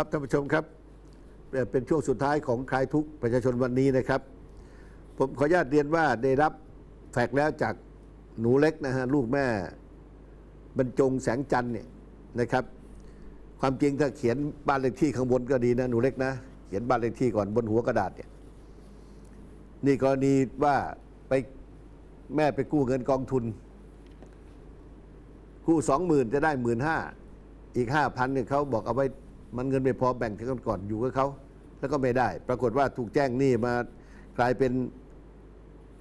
ครับท่านผู้ชมครับ เป็นช่วงสุดท้ายของคลายทุกประชาชนวันนี้นะครับ ผมขออนุญาตเรียนว่าได้รับแฟกแล้วจากหนูเล็กนะฮะลูกแม่บรรจงแสงจันทร์เนี่ยนะครับ ความจริงถ้าเขียนบ้านเลขที่ข้างบนก็ดีนะหนูเล็กนะ เขียนบ้านเลขที่ก่อนบนหัวกระดาษเนี่ยนี่กรณีว่าไปแม่ไปกู้เงินกองทุน กู้สองหมื่นจะได้หมื่นห้าอีกห้าพันเนี่ยเขาบอกเอาไว้ มันเงินไม่พอแบ่งกันก่อนอยู่กับเขาแล้วก็ไม่ได้ ปรากฏว่าถูกแจ้งหนี้มากลายเป็น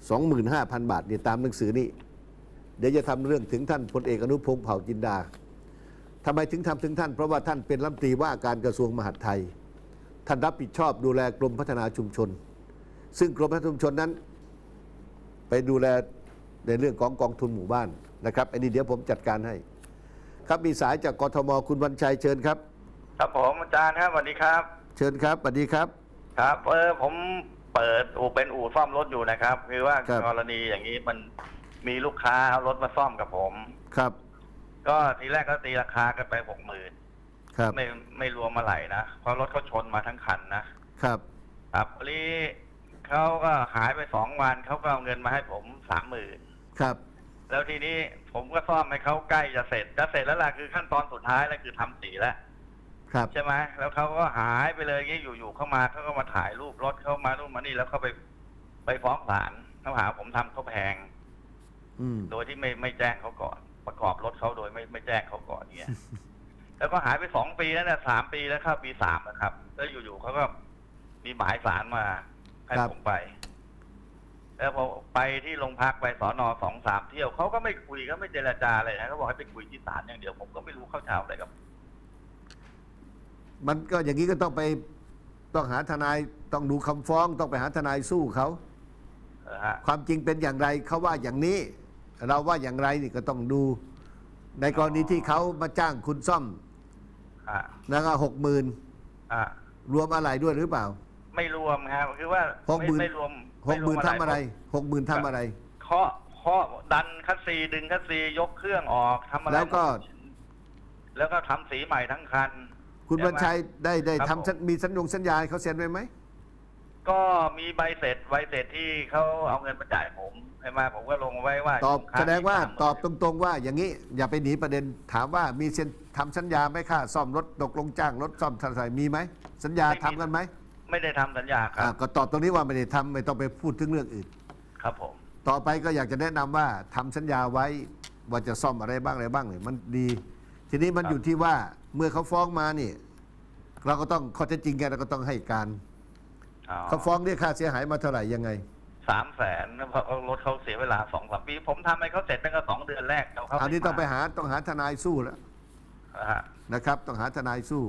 สองหมื่นห้าพันบาทเนี่ยตามหนังสือนี่เดี๋ยวจะทำเรื่องถึงท่านพลเอกอนุพงศ์เผ่าจินดาทำไมถึงทำถึงท่าน เพราะว่าท่านเป็นรัฐมนตรีว่าการกระทรวงมหาดไทย ท่านรับผิดชอบดูแลกรมพัฒนาชุมชน ซึ่งกรมพัฒนาชุมชนนั้น ไปดูแลในเรื่องของกองทุนหมู่บ้านนะครับอันนี้เดี๋ยวผมจัดการให้ ครับมีสายจากกทมคุณวันชัยเชิญครับ ครับผมอาจารย์ครับสวัสดีครับ เชิญครับสวัสดีครับ ครับ เออผมเปิดอู่เป็นอู่ซ่อมรถอยู่นะครับ คือว่าครับ กรณีอย่างนี้มันมีลูกค้าเอารถมาซ่อมกับผม ครับก็ทีแรกก็ตีราคากันไปหกหมื่นครับไม่ไม่รวมมาไหลนะเพราะรถเขาชนมาทั้งคันนะครับครับพอดีเขาก็หายไปสองวันเขาก็เอาเงินมาให้ผมสามหมื่นครับแล้วทีนี้ผมก็ซ่อมให้เขาใกล้จะเสร็จจะเสร็จแล้วล่ะคือขั้นตอนสุดท้ายแล้วคือทำสีแล้วครับ ใช่ไหมแล้วเขาก็หายไปเลยงี้อยู่ๆเข้ามาเขาก็มาถ่ายรูปรถเขามานู่นมานี่แล้วเขาไปไปฟ้องศาลเขาหาผมทำเขาแพง อืมโดยที่ไม่ไม่แจ้งเขาก่อน ประกอบรถเขาโดยไม่ไม่แจ้งเขาก่อนเนี่ยแล้วก็หายไปสองปีแล้วเนี่ยสามปีแล้วเข้าปีสามนะครับ แล้วอยู่ๆเขาก็มีหมายศาลมาให้ผมไป แล้วพอไปที่โรงพักไปสอนอสองสามเที่ยวเขาก็ไม่คุยก็ไม่เจรจาอะไรนะเขาบอกให้ไปคุยที่ศาลอย่างเดียว ผมก็ไม่รู้เข้าเช้าอะไรกับ มันก็อย่างนี้ก็ต้องไปต้องหาทนายต้องดูคำฟ้อง ต้องไปหาทนายสู้เขาเออฮะความจริงเป็นอย่างไรเขาว่าอย่างนี้ เราว่าอย่างไรนี่ก็ต้องดู ในกรณีที่เขามาจ้างคุณซ่อมอะนะครับหกหมื่นอะรวมอะไรด้วยหรือเปล่า ไม่รวมครับคือว่าหกหมื่นไม่รวมหกหมื่นรวทำอะไรหกหมื่นทำอะไรเคาะเคาะดันคัสซีดึงคัสซียกเครื่องออกทำอะไรแล้วก็หมดแล้วก็ทำสีใหม่ทั้งคัน คุณใช่ไหมบัญชัยได้ได้ครับทำสัญมีสัญญงสัญญาให้เขาเซ็นไว้ไหมก็มีใบเสร็จใบเสร็จที่เขาเอาเงินมาจ่ายผมใช่ไหมผมก็ลงไว้ว่าตอบค้แสดงว่าที่ตอบตรงๆว่าอย่างนี้ อย่าไปหนีประเด็นถามว่ามีเซ็นทำสัญญาไหมค่าซ่อมรถตกลงจ้างรถซ่อมทันใส่มีไหมสัญญาทำกันไหมไม่ได้ทำสัญญาครัอ่าบก็ตอบตรงนี้ว่าไม่ได้ทำไม่ต้องไปพูดถึงเรื่องอื่น ครับผม ต่อไปก็อยากจะแนะนำว่าทำสัญญาไว้ว่าจะซ่อมอะไรบ้างอะไรบ้างเนี่ยมันดี ทีนี้มันอยู่ที่ว่าเมื่อเขาฟ้องมานี่ เราก็ต้องข้อเท็จจริงกันเราก็ต้องให้การอ๋อเขาฟ้องเรียกค่าเสียหายมาเท่าไหร่ยังไงสามแสนเพราะรถเขาเสียเวลาสองสามปี ผมทำให้เขาเสร็จตั้งแต่สองเดือนแรกเขาเข้าอันนี้ต้องไปม่หาต้องหาทนายสู้แล้วมาฮะนะครับ ต้องหาทนายสู้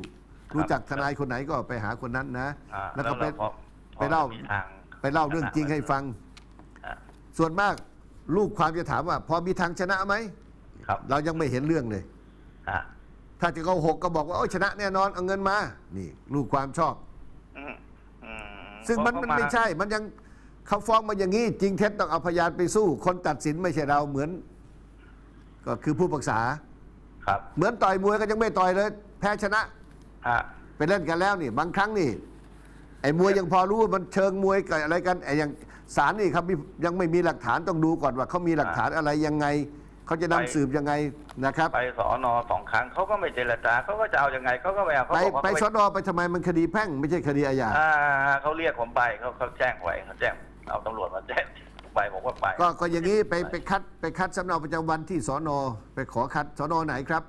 รู้จักทนายคนไหนก็ไปหาคนนั้นนะอ่าแล้วก็ไปพอพอไปเล่ามีทางไปเล่าเรื่องจริงให้ฟังอะส่วนมากลูกความจะถามว่า พอมีทางชนะไหมครับเรายังไม่เห็นเรื่องเลยอะ ถ้าจะเขาหกก็บอกว่าโอ้ยชนะแน่นอนเอาเงินมา นี่ลูกความชอบ อืมอืมซึ่งมันเพมันราะไม่ใช่ มันยังเขาฟ้องมาอย่างนี้ จริงเท็จต้องเอาพยานไปสู้ คนตัดสินไม่ใช่เราเหมือน ก็คือผู้ปรึกษา ครับเหมือนต่อยมวยก็ยังไม่ต่อยเลย แพ้ชนะอะไปเล่นกันแล้วนี่บางครั้งนี่ไอ้มวยยังพอรู้ว่ามันเชิงมวยกับอะไรกันไอ้อย่างศาลนี่ครับมียังไม่มีหลักฐานต้องดูก่อนว่าเขามีหลักฐานอะไรยังไง เขาจะนำสืบยังไงนะครับ ไปสอนอสองครั้งเขาก็ไม่เจรจาเขาก็จะเอายังไงเขาก็ไม่เอาเขาไปบอกว่าไปเขาสนอไปทำไมมันคดีแพ่งไม่ใช่คดีอาญาอ่าเขาเรียกผมไปเขาเขาแจ้งไว้เขาแจ้งเอาตำรวจมาแจ้งไปผมก็ไปก็ก็อย่างนี้ไปไปคัดไปคัดสำเนาประจำวันที่สอนอไปขอคัดสอนอไหนครับ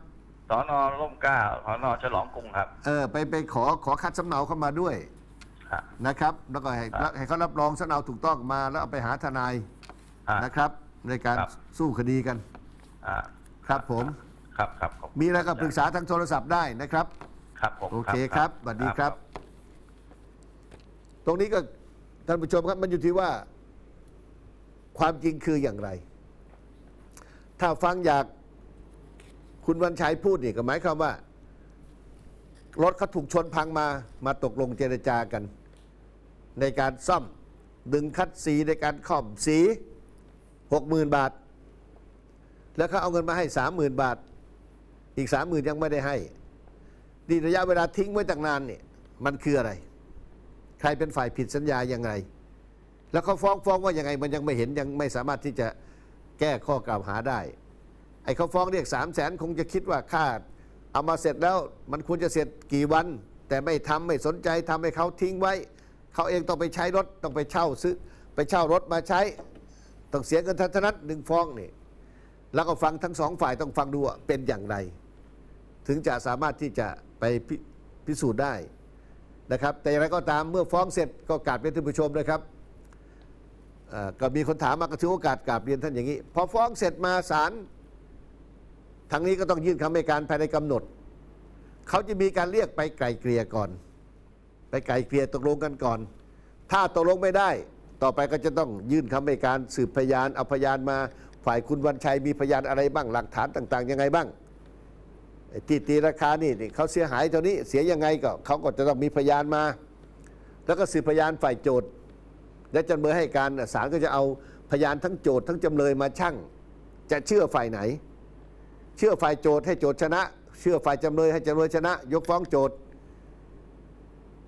สอนอร่มเกล้าสอนอฉลองกรุงครับ เออไปไปขอขอคัดสำเนาเข้ามาด้วยครับนะครับ แล้วก็ให้ครับ ให้เขารับรองสำเนาถูกต้องมาแล้วเอาไปหาทนายอ่านะครับ ในการครับ สู้คดีกัน อ่าครับผม ครับครับขบคุณมีอะไรก็ปรึกษาทางโทรศัพท์ได้นะครับ ครับผมโอเคครับสวัสดีครับ ตรงนี้ก็ท่านผู้ชมครับมันอยู่ที่ว่า ความจริงคืออย่างไร ถ้าฟังอยากคุณวันชัยพูดนี่ก็หมายความว่า รถเขาถูกชนพังมามาตกลงเจรจากัน ในการซ่อม ดึงคัดสีในการข่อมสีหกหมื่นบาท แล้วเขาเอาเงินมาให้สามหมื่นบาท อีกสามหมื่นยังไม่ได้ให้นี่ระยะเวลาทิ้งไว้ตั้งนานเนี่ยมันคืออะไร ใครเป็นฝ่ายผิดสัญญายังไง แล้วเขาฟ้องฟ้องว่ายังไงมันยังไม่เห็นยังไม่สามารถที่จะแก้ข้อกล่าวหาได้ ไอ้เขาฟ้องเรียกสามแสนคงจะคิดว่าค่าเอามาเสร็จแล้วมันควรจะเสร็จกี่วัน แต่ไม่ทำไม่สนใจทำให้เขาทิ้งไว้ เขาเองต้องไปใช้รถต้องไปเช่าซื้อไปเช่ารถมาใช้ ต้องเสียเงินทันทนัดหนึ่งฟ้องนี่ แล้วก็ฟังทั้งสองฝ่ายต้องฟังดูว่าเป็นอย่างไร ถึงจะสามารถที่จะไปพิพิสูจน์ได้นะครับ แต่อย่างไรก็ตามเมื่อฟ้องเสร็จก็กราบเรียนท่านผู้ชมนะครับก็มีคนถามมาก็ถือโอกาสกราบเรียนท่านอย่างนี้ พอฟ้องเสร็จมาศาลทางนี้ก็ต้องยื่นคำให้การภายในกำหนด เขาจะมีการเรียกไปไกลเกลี่ยก่อน ไปไกลเกลี่ยตกลงกันก่อน ถ้าตกลงไม่ได้ ต่อไปก็จะต้องยื่นคำให้การสืบพยานเอาพยานมา ฝ่ายคุณวันชัยมีพยานอะไรบ้างหลักฐานต่าง ๆ ยังไงบ้างที่ตีราคานี่นี่เขาเสียหายเท่านี้เสียยังไงก็เขาก็จะต้องมีพยานมา แล้วก็สืบพยานฝ่ายโจทย์และจำเลยให้การศาลก็จะเอาพยานทั้งโจทย์ทั้งจำเลยมาชั่ง จะเชื่อฝ่ายไหน เชื่อฝ่ายโจทย์ให้โจทย์ชนะ เชื่อฝ่ายจำเลยให้จำเลยชนะ ยกฟ้องโจทย์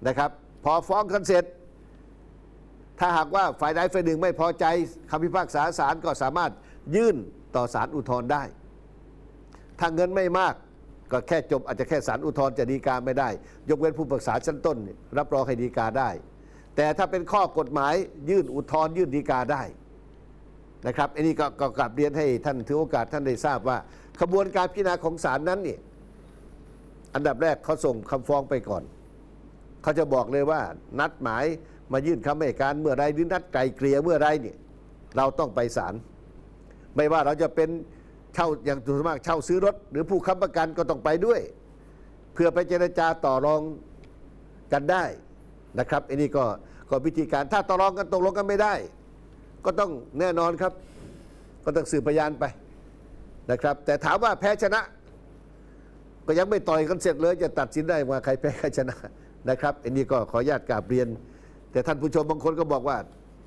นะครับ พอฟ้องกันเสร็จ ถ้าหากว่าฝ่ายใดฝ่ายหนึ่งไม่พอใจคำพิพากษาศาลก็สามารถ ยื่นต่อศาลอุทธรณ์ได้ ถ้าเงินไม่มากก็แค่จบอาจจะแค่ศาลอุทธรณ์จะดีกาไม่ได้ ยกเว้นผู้ปรึกษาชั้นต้น รับรองให้ดีกาได้ แต่ถ้าเป็นข้อกฎหมายยื่นอุทธรณ์ยื่นดีกาได้นะครับอันนี้ก็กลับเรียนให้ท่านถือโอกาสท่านได้ทราบว่าขบวนการพิจารณาของศาลนั้นนี่อันดับแรกเขาส่งคำฟ้องไปก่อน เขาจะบอกเลยว่า นัดหมายมายื่นคำให้การเมื่อไรหรือนัดไกลเกลี่ยเมื่อไรเนี่ยเราต้องไปศาล ไม่ว่าเราจะเป็นเช่าอย่างส่วนมากเช่าซื้อรถ หรือผู้ค้ำประกันก็ต้องไปด้วย เพื่อไปเจรจาต่อรองกันได้นะครับอันนี้ก็ก็วิธีการถ้าต่อรองกันตกลงกันไม่ได้ ก็ต้องแน่นอนครับ ก็ต้องสืบพยานไปนะครับ แต่ถามว่าแพ้ชนะ ก็ยังไม่ต่อยกันเสร็จเลย จะตัดสินได้ว่าใครแพ้ใครชนะนะครับอันนี้ก็ขออนุญาตกราบเรียน แต่ท่านผู้ชมบางคนก็บอกว่า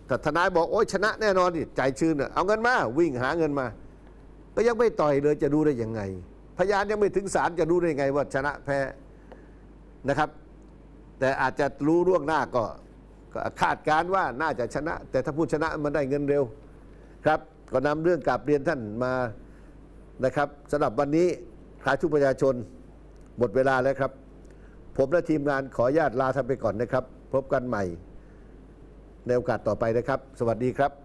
ถ้าทนายบอกโอ๊ยชนะแน่นอนนี่ใจชื้นเอาเงินมาวิ่งหาเงินมา ก็ยังไม่ต่อยเลยจะดูได้ยังไง พยานยังไม่ถึงศาลจะรู้ได้ยังไงว่าชนะแพ้นะครับ แต่อาจจะรู้ล่วงหน้าก็ก็คาดการณ์ว่าน่าจะชนะ แต่ถ้าผู้ชนะมันได้เงินเร็วครับ ก็นำเรื่องกลับเรียนท่านมานะครับสำหรับวันนี้คลายทุกประชาชนหมดเวลาแล้วครับ ผมและทีมงานขออนุญาตลาท่านไปก่อนนะครับ พบกันใหม่ ในโอกาสต่อไปนะครับ สวัสดีครับ